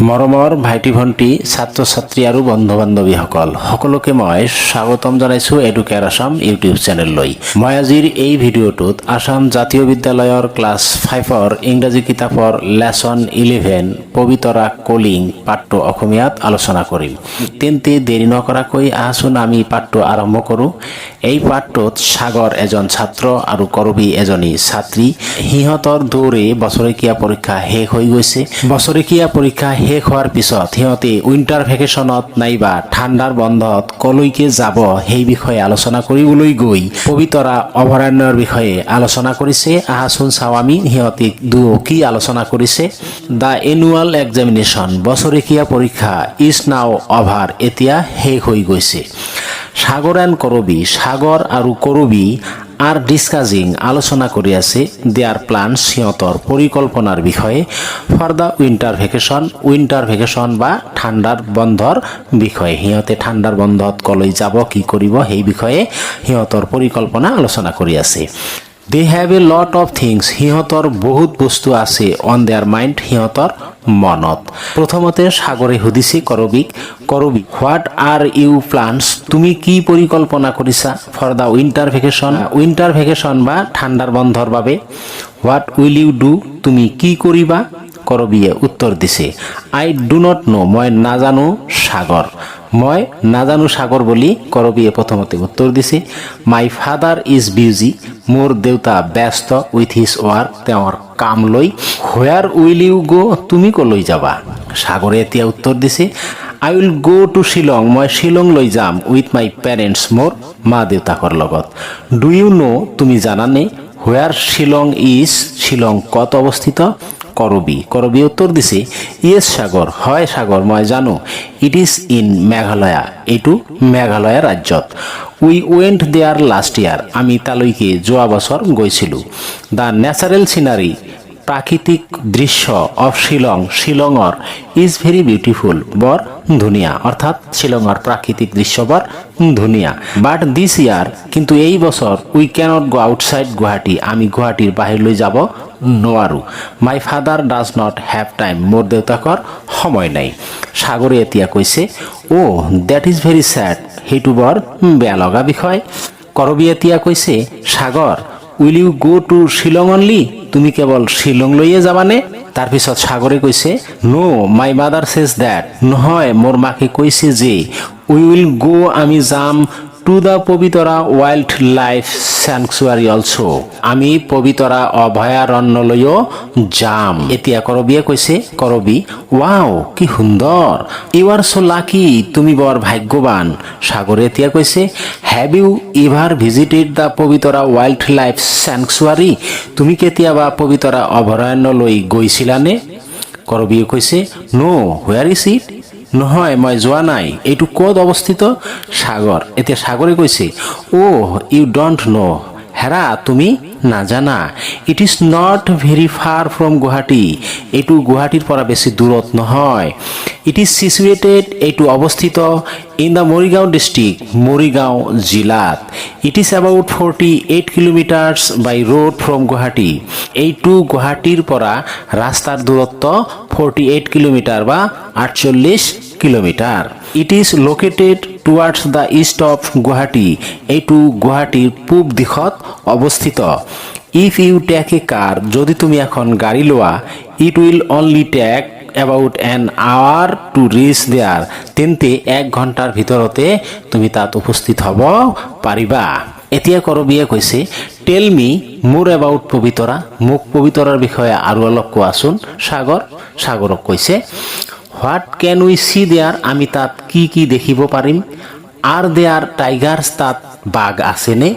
মৰমৰ ভাইটি ভণ্টি ছাত্ৰ ছাত্ৰী আৰু বন্ধু বান্ধৱীসকল সকলোকে মই স্বাগতম জনাইছোঁ এডুকেয়াৰ আছাম ইউটিউব চেনেললৈ। মই আজিৰ এই ভিডিঅ'টোত আছাম জাতীয় বিদ্যালয়ৰ ক্লাছ ফাইভৰ ইংৰাজী কিতাপৰ লেচন ইলেভেন, পবিতৰা কলিং পাঠটো অসমীয়াত আলোচনা কৰিম। তেন্তে দেৰি নকৰাকৈ আহাচোন আমি পাঠটো আৰম্ভ কৰোঁ। এই পাঠটোত সাগৰ এজন ছাত্ৰ আৰু কৰবী এজনী ছাত্ৰী। সিহঁতৰ দৌৰে বছৰেকীয়া পৰীক্ষা শেষ হৈ গৈছে। বছৰেকীয়া পৰীক্ষা শেষ হোৱাৰ পিছত সিহঁতে উইণ্টাৰ ভেকেশ্যনত নাইবা ঠাণ্ডাৰ বন্ধত কলৈকে যাব সেই বিষয়ে আলোচনা কৰিবলৈ গৈ পবিতৰা অভয়াৰণ্যৰ বিষয়ে আলোচনা কৰিছে। আহাচোন চাওঁ আমি সিহঁতে দুয়ো কি আলোচনা কৰিছে। দ্য এনুৱেল এক্সামিনেশ্যন বছৰেকীয়া পৰীক্ষা ইজ নাও অভাৰ। এতিয়া শেষ হৈ গৈছে। সাগৰ অ্যান্ড করবি, সাগর আৰু করবি, আর ডিছকাজিং আলোচনা কৰি আছে দেয়ার প্লান সিহঁতৰ পৰিকল্পনাৰ বিষয়ে for the winter vacation winter vacation বা ঠান্ডার বন্ধর বিষয়ে। সিহঁতে ঠান্ডার বন্ধত কলৈ যাব, কি কৰিব, সেই বিষয়ে সিহঁতৰ পৰিকল্পনা আলোচনা কৰি আছে। They have a lot of things সিহঁতৰ বহুত বস্তু আছে। অন দেয়াৰ মাইণ্ড সিহঁতৰ মনত। প্ৰথমতে সাগৰে সুধিছে কৰবীক, কৰবী হোৱাট আৰ ইউ প্লানছ তুমি কি পৰিকল্পনা কৰিছা for the winter vacation winter vacation বা ঠাণ্ডাৰ বন্ধৰ বাবে হোৱাট উইল ইউ ডু তুমি কি কৰিবা? কৰবীয়ে উত্তৰ দিছে। আই ডু নট ন' মই নাজানো সাগৰ। মই নাজানো সাগৰ বুলি কৰবীয়ে প্ৰথমতে উত্তৰ দিছে। মাই ফাদাৰ ইজ বিউজি মোৰ দেউতা ব্যস্ত উইথ হিজ ৱাৰ্ক তেওঁৰ কাম লৈ। হোৱাৰ উইল ইউ গ' তুমি কলৈ যাবা? সাগৰে এতিয়া উত্তৰ দিছে, I will go' to Shillong, মই শ্বিলংলৈ যাম উইথ মাই পেৰেণ্টছ মোৰ মা দেউতাকৰ লগত। ডু ইউ ন' তুমি জানানে হোৱাৰ শ্বিলং ইজ, শ্বিলং ক'ত অৱস্থিত? কৰবী। কৰবী উত্তৰ দিছে, ইয়েছ সাগৰ, হয় সাগৰ, মই জানো। ইট ইজ ইন মেঘালয়া, এইটো মেঘালয়া ৰাজ্যত। We went there last year আমি তালৈকে যোৱা বছৰ গৈছিলোঁ। দ্য নেচাৰেল চিনাৰী প্ৰাকৃতিক দৃশ্য অফ শ্বিলং শ্বিলঙৰ ইজ ভেৰি বিউটিফুল বৰ ধুনীয়া অৰ্থাৎ শ্বিলঙৰ প্ৰাকৃতিক দৃশ্য বৰ ধুনীয়া। বাট দিছ ইয়াৰ কিন্তু এই বছৰ we can't go outside Guwahati আমি গুৱাহাটীৰ বাহিৰলৈ যাব নোৱাৰোঁ। My father does not have time মোৰ দেউতাকৰ সময় নাই। সাগৰে এতিয়া কৈছে oh' that is very sad সেইটো বৰ বেয়া লগা বিষয়। কৰবী এতিয়া কৈছে, Sagar will you go' to Shillong only তুমি কেৱল শ্বিলংলৈয়ে যাবানে তাৰপিছত সাগৰে কৈছে ন' মাই মাদাৰ চেজ ডেট নহয় মোৰ মাকে কৈছে যে উই উইল গ' আমি যাম to the Pobitora wildlife sanctuary also' আমি পবিতৰা অভয়াৰণ্যলৈও যাম এতিয়া কৰবীয়ে কৈছে, কৰবী ৱাও কি সুন্দৰ। ইউ আৰ চ' লাকি তুমি বৰ ভাগ্যৱান। সাগৰে এতিয়া কৈছে have you ever visited the Pobitora wildlife sanctuary তুমি কেতিয়াবা পবিতৰা অভয়াৰণ্যলৈ গৈছিলানে? কৰবীয়ে কৈছে ন' হুৱেৰ ইজ ইট নহয়, মই যোৱা নাই। এইটো ক'ত অৱস্থিত? সাগৰ। এতিয়া সাগৰে কৈছে অ' ইউ ডণ্ট ন' হেৰা, তুমি? নাজানা it is not very far from Guwahati এইটো গুৱাহাটীৰ পৰা বেছি দূৰত নহয়। ইট ইজ চিচুৱেটেড এইটো অৱস্থিত in the Morigaon district Morigaon জিলাত। It is about forty eight kilometres by road from Guwahati এইটো গুৱাহাটীৰ পৰা ৰাস্তাৰ দূৰত্ব ফৰ্টি এইট কিলোমিটাৰ বা আঠচল্লিছ kilometre it is located towards the east of Guwahati এইটো গুৱাহাটীৰ পূব দিশত অৱস্থিত if you take a car যদি তুমি এখন গাড়ী লোৱা it will only take about an hour to reach there তেন্তে এক ঘণ্টাৰ ভিতৰতে তুমি তাত উপস্থিত হ'ব পাৰিবা। এতিয়া কৰবীয়ে কৈছে টেল মি মোৰ এবাউট পবিতৰা। মোক পবিতৰাৰ বিষয়ে আৰু অলপ কোৱাচোন। সাগৰ, সাগৰক কৈছে হোৱাট কেন উই চি দেয়াৰ আমি তাত কি কি দেখিব পাৰিম? আৰ দেয়াৰ টাইগাৰ্ছ তাত বাঘ আছেনে?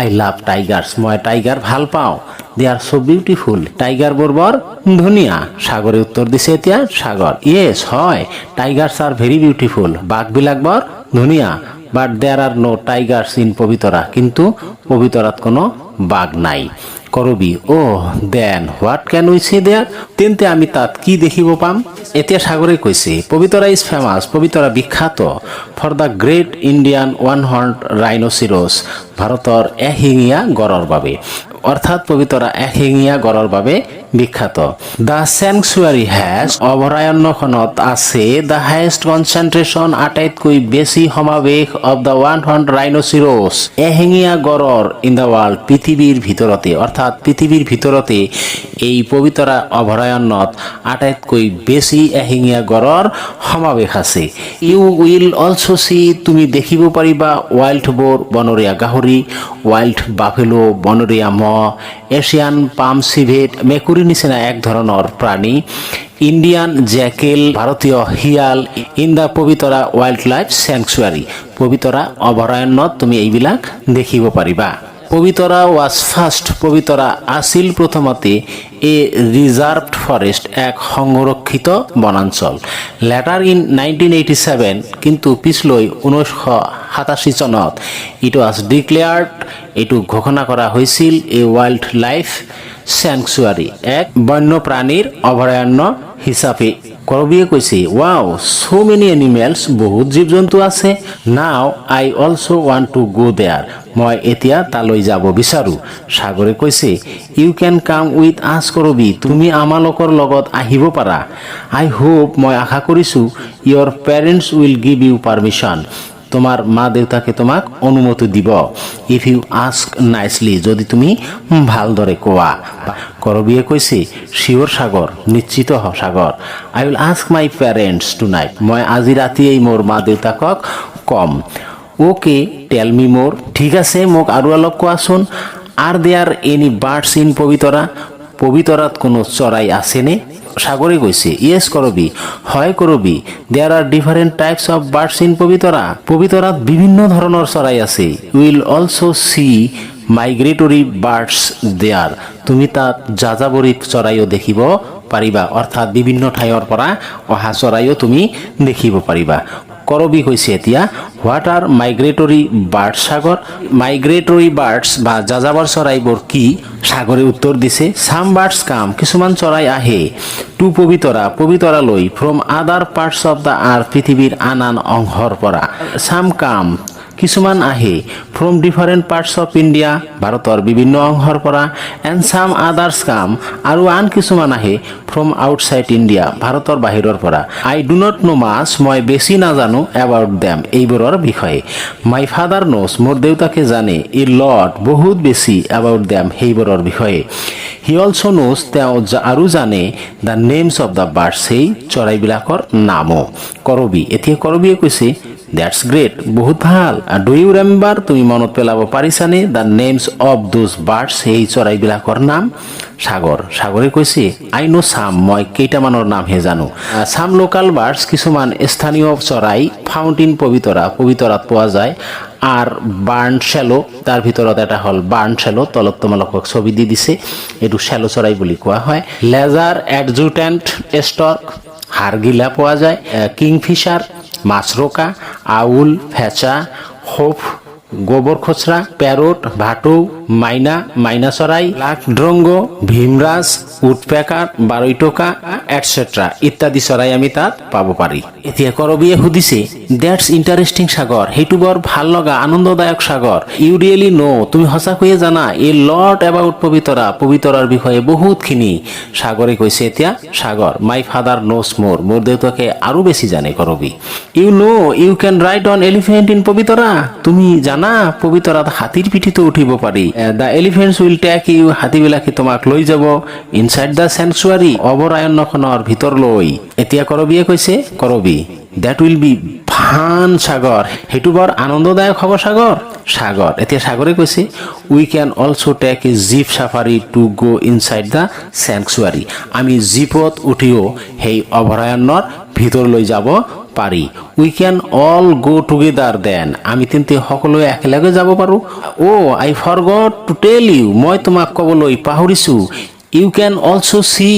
আই লাভ টাইগাৰ্ছ, মই টাইগাৰ ভালো পাওঁ। দে আৰ চ' বিউটিফুল টাইগাৰবোৰ বৰ ধুনীয়া। সাগৰে উত্তৰ দিছে এতিয়া সাগৰ। য়েছ হয়, টাইগাৰ্ছ আৰ ভেৰি বিউটিফুল, বাঘবিলাক বৰ ধুনীয়া। বাট দেয়াৰ আৰ ন' টাইগাৰ্ছ ইন পবিতৰা, কিন্তু পবিতৰাত কোনো বাঘ নাই। Karabi oh then what can we see there তেন্তে আমি তাত কি দেখিব পাম? এতিয়া সাগরে কৈছে পবিতরা ইজ ফেমাস পবিতরা বিখ্যাত for the great Indian one horn rhinoceros ভাৰতৰ এশিঙীয়া গঁড়ৰ বাবে। অৰ্থাৎ পবিতৰা এশিঙীয়া গড়ৰ বাবে বিখ্যাত। দ্য চেংচুৱাৰী হেজ অভয়াৰণ্যখনত আছে দ্য হাইয়েষ্ট কনচেনট্ৰেশ্যন আটাইতকৈ বেছি সমাৱেশ of the one horn rhinoceros এশিঙীয়া গড়ৰ ইন দ্য ৱৰ্ল্ড পৃথিৱীৰ ভিতৰতে, অৰ্থাৎ পৃথিৱীৰ ভিতৰতে এই পবিতৰা অভয়াৰণ্যত আটাইতকৈ বেছি এশিঙীয়া গড়ৰ সমাৱেশ আছে। ইউ উইল অলছ' চি তুমি দেখিব পাৰিবা ৱাইল্ড বোৰ বনৰীয়া গাহৰি ৱাইল্ড বাফেলো বনৰীয়া মহ এছিয়ান পাম চিভেট মেকুৰীৰ নিচিনা এক ধৰণৰ প্ৰাণী ইণ্ডিয়ান জেকেল ভাৰতীয় শিয়াল in the Pobitora wildlife sanctuary Pobitora অভয়াৰণ্যত তুমি এইবিলাক দেখিব পাৰিবা। পবিতৰা ৱাজ ফাৰ্ষ্ট পবিতৰা আছিল প্ৰথমতে এ ৰিজাৰ্ভড ফৰেষ্ট এক সংৰক্ষিত বনাঞ্চল। Later in nineteen eighty seven কিন্তু পিছলৈ ঊনৈছশ সাতাশী চনত ইট ৱাজ ডিক্লেয়াৰ্ড এইটো ঘোষণা কৰা হৈছিল এ ৱাইল্ড লাইফ চেংচুৱাৰী এক বন্যপ্ৰাণীৰ অভয়াৰণ্য হিচাপে। কৰবীয়ে কৈছে ৱাও চ' মেনি এনিমেলছ বহুত জীৱ জন্তু আছে। Now I also' want to go' there মই এতিয়া তালৈ যাব বিচাৰোঁ। সাগৰে কৈছে ইউ কেন কাম উইথ আছ কৰবি তুমি আমালোকৰ লগত আহিব পাৰা। আই হোপ মই আশা কৰিছোঁ your parents will give you permission তোমাৰ মা দেউতাকে তোমাক অনুমতি দিব। ইফ ইউ আস্ক নাইচলি যদি তুমি ভালো ভালদৰে কোৱা। কৰবীয়ে কৈছে চিঞৰ সাগৰ, নিশ্চিত হ, Sagar. I will ask my parents tonight মই আজি ৰাতিয়েই মোৰ মা দেউতাকক ক'ম। অ'কে টেল মি মোৰ ঠিক আছে, মোক আৰু অলপ কোৱাচোন। Are there any birds in Pobitora? পবিতৰাত কোনো চৰাই আছেনে? সাগৰে গৈছে। ইয়েছ, কৰবি। হয়, Korobi. There are different types of birds in Pobitora. পবিতৰাত বিভিন্ন ধৰণৰ চৰাই আছে। Will also' see migratory birds there তুমি তাত যাযাবৰী চৰাইও দেখিব পাৰিবা। অৰ্থাৎ বিভিন্ন ঠাইৰ পৰা অহা চৰাইও তুমি দেখিব পাৰিবা। কৰবি হৈছে এতিয়া। What are migratory bird Sagar? Migratory birds বা যাযাবৰ চৰাইবোৰ কি? সাগৰে উত্তৰ দিছে চাম বাৰ্ডছ কাম কিছুমান চৰাই আহে। To Pobitora পবিতৰালৈ from other parts of the earth পৃথিৱীৰ আন আন অংশৰ পৰা। চাম কাম কিছুমান আহে। From different parts of India ভাৰতৰ বিভিন্ন অংশৰ পৰা এণ্ড চাম আদাৰ্ছ কাম আৰু আন কিছুমান আহে ফ্ৰম আউটছাইড ইণ্ডিয়া ভাৰতৰ বাহিৰৰ পৰা। আই ডু নট ন' মাছ মই বেছি নাজানো এবাউট দেম এইবোৰৰ বিষয়ে। মাই ফাদাৰ ন'ছ মোৰ দেউতাকে জানে ই লট বহুত বেছি এবাউট দেম সেইবোৰৰ বিষয়ে। হি অলছ' ন'ছ তেওঁ আৰু জানে the names of the bird সেই চৰাইবিলাকৰ নামো। কৰবি, এতিয়া কৰবিয়ে কৈছে দ্যাটছ গ্ৰেট বহুত ভালো। ডু ইউ ৰিমেম্বাৰ তুমি মনত পেলাব পাৰিছানে the names of those birds সেই চৰাইবিলাকৰ নাম? সাগৰ। সাগৰে কৈছে আই ন' চাম মই কেইটামানৰ নামহে জানো? চাম লোকাল বাৰ্ডছ কিছুমান স্থানীয় চৰাই ফাউণ্টেইন পবিতৰা পবিতৰাত পোৱা যায়। আর বাৰ্ণ শ্যালো তাৰ ভিতৰত এটা হ'ল বাৰ্ণ শ্যালো তলত তোমালোকক ছবি দি দিছে। এইটো শ্যালো চৰাই বুলি কোৱা হয়। লেজাৰ এডজুটেণ্ট ষ্টক হাড়গিলা পোৱা যায়। কিংফিচাৰ মাছৰোকা আউল ফেঁচা হোফ গোবর খোচৰা প্যারট ভাটৌ মাইনা মাইনা চৰাই লাখ ড্ৰংগ ভীমৰাজ উডপেকাৰ বাৰৈটকা এটচেট্ৰা ইত্যাদি চৰাই আমি তাত পাব পাৰি এতিয়া সুধিছে ডেটছ ইণ্টাৰেষ্টিং সাগৰ। সেইটো বৰ ভালো লগা, আনন্দদায়ক সাগৰ। ইউ ৰিয়েলি ন' তুমি সঁচাকৈয়ে জানা, এই লট এবাউট পবিতৰা, পবিতৰাৰ বিষয়ে বহুতখিনি সাগৰে কৈছে এতিয়া সাগৰ। মাই ফাদাৰ ন'ছ মোৰ মোৰ দেউতাকে আৰু বেছি জানে কৰবি। You know' you can ride on elephant in Pobitora. তুমি জানা, পবিতৰাত হাতীৰ পিঠিতো উঠিব পাৰি। The elephants will take you হাতীবিলাকে তোমাক লৈ যাব। ইনচাইড দ্য চেংচুৱাৰী অভয়াৰণ্যখনৰ ভিতৰলৈ এতিয়া কৰবিয়ে কৈছে, Karabi that will be fun Sagar. সেইটো বৰ আনন্দদায়ক হ'ব সাগৰ। সাগৰ। এতিয়া সাগৰে কৈছে we can also' take a jeep safari to go' inside the sanctuary আমি জীপত উঠিও, সেই অভয়াৰণ্যৰ ভিতৰলৈ যাব পাৰি উই কেন অল গ' টুগেদাৰ দেন আমি তেন্তে সকলোৱে একেলগে যাব পাৰোঁ। অ' I forgot to tell you মই তোমাক ক'বলৈ পাহৰিছোঁ। ইউ কেন অলছ' চি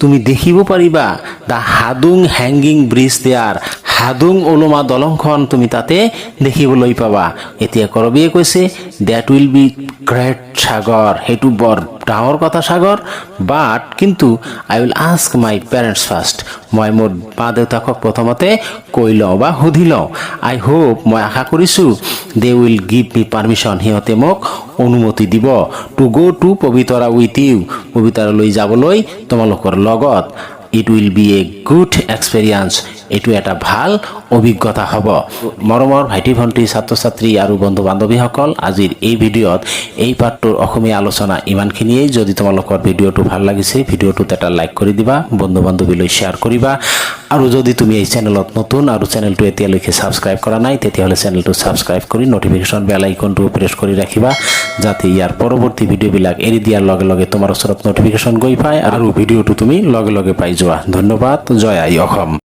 তুমি দেখিব পাৰিবা the Hadung hanging bridge there Hadung ওলোমা দলংখন তুমি তাতে দেখিবলৈ পাবা। এতিয়া কৰবীয়ে কৈছে that will be great Sagar, সেইটো বৰ ডাঙৰ কথা সাগৰ বাট কিন্তু I will ask my parents first মই মোৰ মা দেউতাকক প্ৰথমতে কৈ লওঁ বা সুধি লওঁ। আই হোপ মই আশা কৰিছোঁ they will give me permission সিহঁতে মোক অনুমতি দিব। To go' to Pobitora with you পবিতৰালৈ যাবলৈ তোমালোকৰ লগত। It will be a good experience এইটো এটা ভালো অভিজ্ঞতা হ'ব। মৰমৰ ভাইটি, ভণ্টি ছাত্ৰ ছাত্ৰী আৰু বন্ধু বান্ধৱীসকল আজিৰ এই ভিডিঅ'ত এই পাঠটোৰ অসমীয়া আলোচনা ইমানখিনিয়েই। যদি তোমালোকৰ ভিডিঅ'টো ভালো লাগিছে, ভিডিঅ'টোত এটা লাইক কৰি দিবা বন্ধু বান্ধৱীলৈ শ্বেয়াৰ কৰিবা। আৰু যদি তুমি এই চেনেলত নতুন আৰু চেনেলটো এতিয়ালৈকে ছাবস্ক্ৰাইব কৰা নাই, তেতিয়াহ'লে চেনেলটো ছাবস্ক্ৰাইব কৰি নটিফিকেশ্যন বেল আইকনটো প্ৰেছ কৰি ৰাখিবা, যাতে ইয়াৰ পৰৱৰ্তী ভিডিঅ'বিলাক এৰি দিয়াৰ লগে লগে তোমাৰ ওচৰত নটিফিকেশ্যন গৈ পায় আৰু ভিডিঅ'টো তুমি লগে লগে পাই যোৱা। ধন্যবাদ, জয় আই অসম।